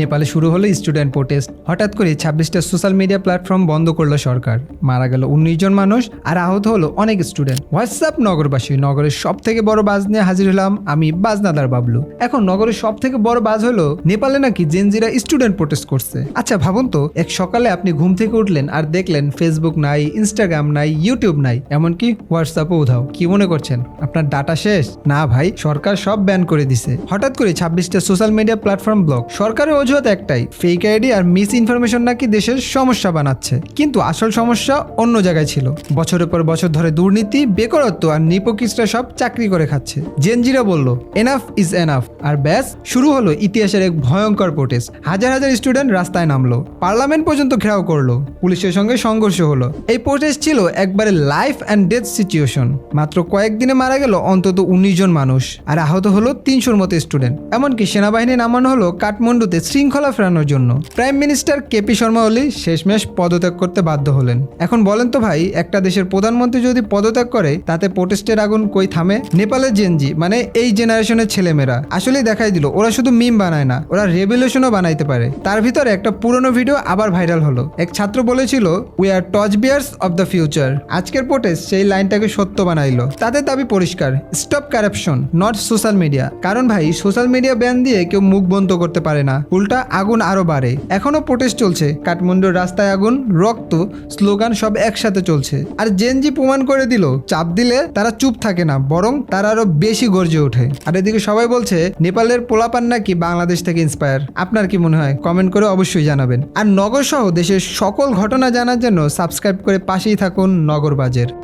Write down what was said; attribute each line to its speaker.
Speaker 1: নেপালে শুরু হলো স্টুডেন্ট প্রোটেস্ট হঠাৎ করে ছাব্বিশটা সোশ্যাল মিডিয়া প্ল্যাটফর্ম বন্ধ করল সরকার। মারা গেল উনিশ জন মানুষ আর আহত হলো অনেক স্টুডেন্ট হোয়াটসঅ্যাপ নগরবাসী, নগরের সব থেকে বড় বাজ নিয়ে হাজির হলাম আমি বাজনাদার বাবলু। এখন নগরের সব থেকে বড় বাজ হলো নেপালে নাকি জেনজিরা স্টুডেন্ট প্রোটেস্ট করছে। আচ্ছা ভাবুন তো, এক সকালে আপনি ঘুম থেকে উঠলেন আর দেখলেন ফেসবুক নাই ইনস্টাগ্রাম নাই ইউটিউব নাই, এমনকি হোয়াটসঅ্যাপও উধাও। কি মনে করছেন? আপনার ডাটা শেষ? না ভাই, সরকার সব ব্যান করে দিছে। হঠাৎ করে ছাব্বিশটা সোশ্যাল মিডিয়া প্ল্যাটফর্ম ব্লক সরকারের অজুহাত একটাই ফেক আইডি আর মিস ইনফরমেশন নাকি দেশের সমস্যা বানাচ্ছে। কিন্তু আসল সমস্যা অন্য জায়গায় ছিল। বছরের পর বছর ধরে দুর্নীতি, বেকারত্ব আর নিপোকিসরা সব চাকরি করে খাচ্ছে। জেনজিরা বলল এনাফ ইজ এনাফ আর ব্যাস, শুরু হলো ইতিহাসের এক ভয়ঙ্কর প্রোটেস্ট হাজার হাজার স্টুডেন্ট রাস্তায় নামলো। পার্লামেন্ট পর্যন্ত ঘেরাও করল। পুলিশের সঙ্গে সংঘর্ষ হলো। এই প্রোটেস্ট ছিল একবারে লাইফ অ্যান্ড ডেথ সিচুয়েশন মাত্র কয়েকদিনে মারা গেল অন্তত উনিশ জন মানুষ। আর আহত হলো তিনশোর মতো স্টুডেন্ট এমনকি সেনাবাহিনী নামানো হলো কাঠমান্ডুতে শৃঙ্খলা ফেরানোর জন্য। প্রাইম মিনিস্টার কেপি শর্মা ওলি শেষমেশ পদত্যাগ করতে বাধ্য হলেন। এখন বলেন তো ভাই, একটা দেশের প্রধানমন্ত্রী যদি পদত্যাগ করে, তাতে প্রোটেস্টের আগুন কই থামে? নেপালের জেনজি মানে এই জেনারেশনের ছেলেমেয়েরা। আসলেই দেখাই দিল, ওরা শুধু মিম বানায় না, ওরা রেভলিউশনও বানাইতে পারে। তার ভিতরে একটা পুরনো ভিডিও আবার ভাইরাল হলো। এক ছাত্র বলেছিল we are torch bearers of the future আজকের প্রোটেস্ট সেই লাইনটাকে সত্য বানাইলো। তাদের দাবি পরিষ্কার stop corruption not social media কারণ ভাই সোশ্যাল মিডিয়া ব্যান দিয়ে কেউ মুখ বন্ধ করতে পারে না। উল্টা আগুন আরও বাড়ে। এখনও প্রোটেস্ট চলছে। কাঠমান্ডুর রাস্তায় আগুন, রক্ত স্লোগান সব একসাথে চলছে। আর জেনজি প্রমাণ করে দিল, চাপ দিলে তারা চুপ থাকে না, বরং তারা আরও বেশি গর্জে ওঠে। আর এদিকে সবাই বলছে, নেপালের পোলাপান নাকি বাংলাদেশ থেকে ইন্সপায়ার আপনার কি মনে হয়? কমেন্ট করে অবশ্যই জানাবেন। আর নগর সহ দেশের সকল ঘটনা জানার জন্য সাবস্ক্রাইব করে পাশেই থাকুন নগরবাজের।